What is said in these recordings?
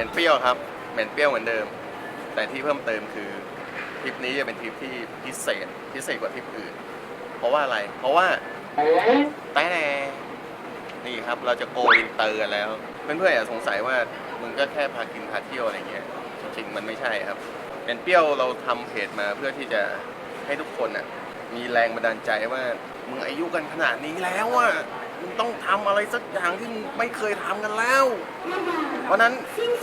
ม็นเปรี้ยวครับ เหม็นเปรี้ยวเหมือนเดิม แต่ที่เพิ่มเติมคือทริปนี้จะเป็นทริปที่พิเศษพิเศษกว่าทริปอื่น เพราะว่าอะไร เพราะว่าแต่นี่ครับเราจะโกอินเตอร์กันแล้ว เพื่อนๆอย่าสงสัยว่ามึงก็แค่พากินพาเที่ยวอะไรเงี้ยจริงๆมันไม่ใช่ครับเป็นเปรี้ยวเราทำเพจมาเพื่อที่จะให้ทุกคนอะมีแรงบันดาลใจว่ามึงอายุกันขนาดนี้แล้วอะ มึงต้องทำอะไรสักอย่างที่มึงไม่เคยทำกันแล้ว เพราะฉะนั้น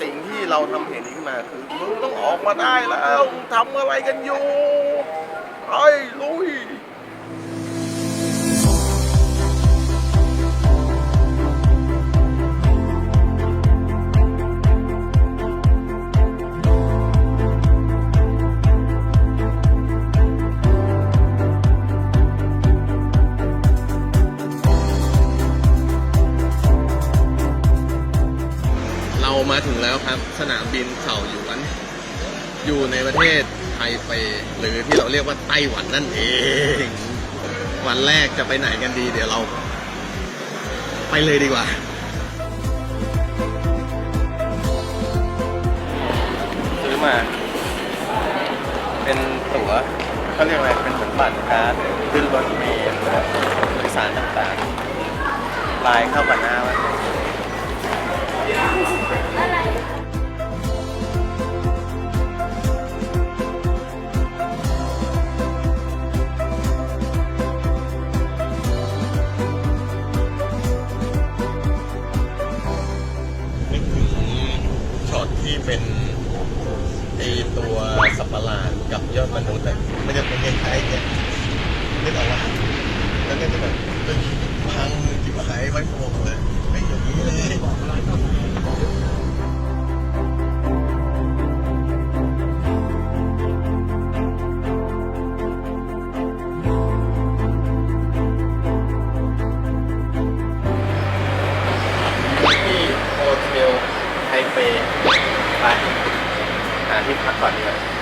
สิ่งที่เราทำเพจนี้ขึ้นมาคือมึงต้องออกมาได้แล้วมึงทำอะไรกันอยู่ไอ้ลุย มาถึงแล้วครับ สนามบินเข่าหยวน อยู่ในประเทศไทเปหรือที่เราเรียกว่าไต้หวันนั่นเอง วันแรกจะไปไหนกันดี เดี๋ยวเรา ไปเลยดีกว่า ซื้อมา เป็นตั๋วเขาเรียกอะไรเป็นเหมือนบัตรการ์ดขึ้นรถเมล์โดยสารต่างๆลายเข้ากับหน้ามา ยอดมนุษย์อะมันจะเป็นคล้ายๆเนี่ยนึกออกว่าแล้วก็จะแบบเฮ้ยพังจิบหายไว้ผมเลยไม่อย่างนี้เลยที่โฮเทลไทเปไปหาที่พักก่อนดีกว่า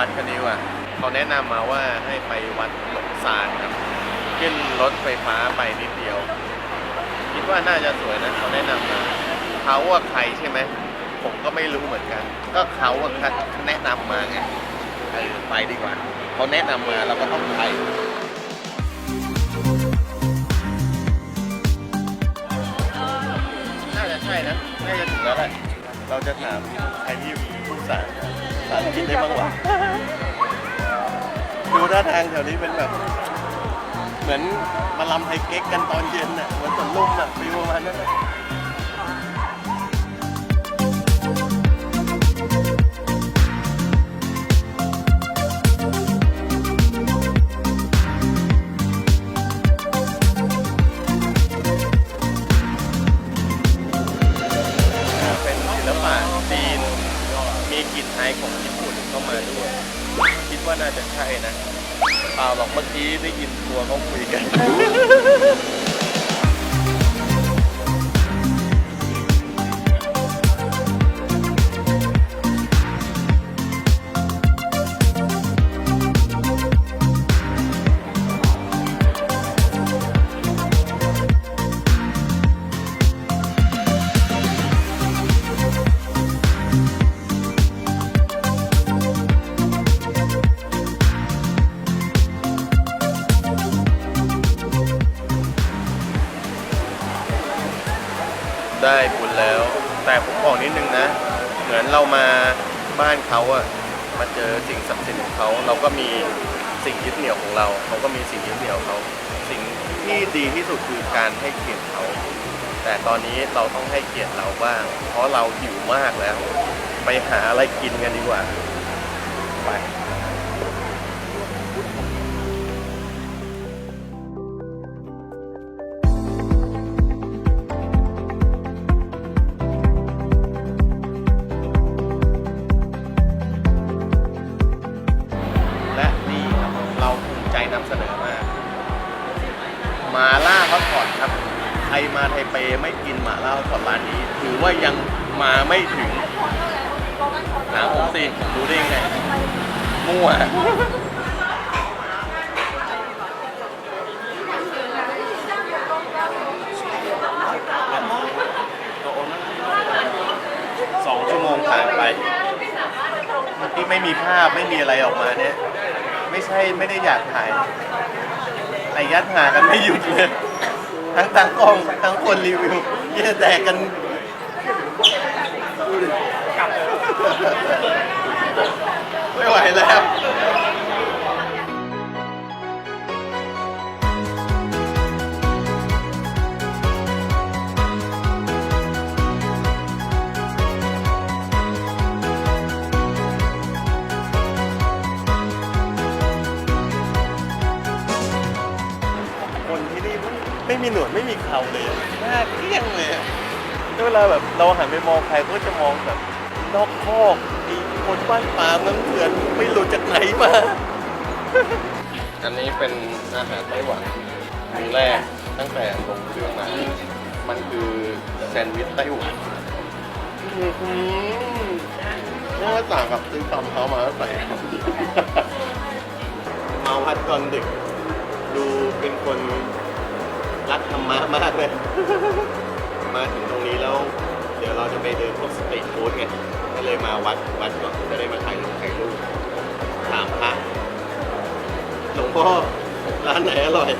วัดกันดีกว่าเขาแนะนำมาว่าให้ไปวัดหลงซานครับ ขึ้นรถไฟฟ้าไปนิดเดียว คิดว่าน่าจะสวยนะเขาแนะนำมาเขาว่าใครใช่ไหมผมก็ไม่รู้เหมือนกัน ก็เขาว่าแนะนำมาไงเออไปดีกว่าเขาแนะนำมาเราก็ต้องไปน่าจะใช่นะน่าจะถึงแล้วแหละเราจะถามใครที่พูดภาษาภาษาอังกฤษได้บ้างวะ ท่าทางแถวนี้เป็นแบบ เหมือนมาลำไทยเก๊กกันตอนเย็นน่ะเหมือนสวนลุมอะฟีลประมาณนั้นน่ะเป็นศิลปะจีนมีกลิ่นอายของญี่ปุ่นเข้ามาด้วย คิดว่าน่าจะใช่นะ ปล่าหรอกเมื่อกี้ได้ยินตัวเขาคุยกัน ได้บุญแล้ว แต่ผมบอกนิดนึงนะ เหมือนเรามาบ้านเขาอะมาเจอสิ่งศักดิ์สิทธิ์ของเขา เราก็มีสิ่งยึดเหนี่ยวของเรา เขาก็มีสิ่งยึดเหนี่ยวเขา สิ่งที่ดีที่สุดคือการให้เกียรติเขา แต่ตอนนี้เราต้องให้เกียรติเราบ้าง เพราะเราหิวมากแล้ว ไปหาอะไรกินกันดีกว่า ไป มาล่าฮอตพอตครับ ใครมาไทเปไม่กินหมาล่าฮอตพอตร้านนี้ ถือว่ายังมาไม่ถึงถามผมสิผมรู้ได้ยังไง มั่ว สองชั่วโมงผ่านไปที่ไม่มีภาพไม่มีอะไรออกมาเนี่ย ไม่ใช่ไม่ได้อยากถ่าย ยัดหากันไม่หยุดเลย ทั้งตากล้องทั้งคนรีวิวเยี่ยแตกกันไม่ไหวแล้ว คนที่นี่ไม่ไม่มีหนวดไม่มีเขาเลยอะหน้าเกลี้ยงเลยอะแล้วเวลาแบบเราหันไปมองใครก็จะมองแบบนอกคอกไอ้คนบ้านป่ามันเถื่อนไม่รู้จากไหนมา อันนี้เป็นอาหารไต้หวันมื้อแรกตั้งแต่ลงเครื่องมา มันคือแซนด์วิชไต้หวันอื้อหือไม่ว่าต่างกับซื้อตำเขามาแล้วใส่มาวัดตอนดึก ดูเป็นคนรักธรรมะมากเลย มาถึงตรงนี้แล้ว เดี๋ยวเราจะไปเดินพวกสตรีทฟู้ดไงก็เลยมาวัดวัดก่อนจะได้มาถ่ายรูปถ่ายรูปถามพระหลวงพ่อร้านไหนอร่อย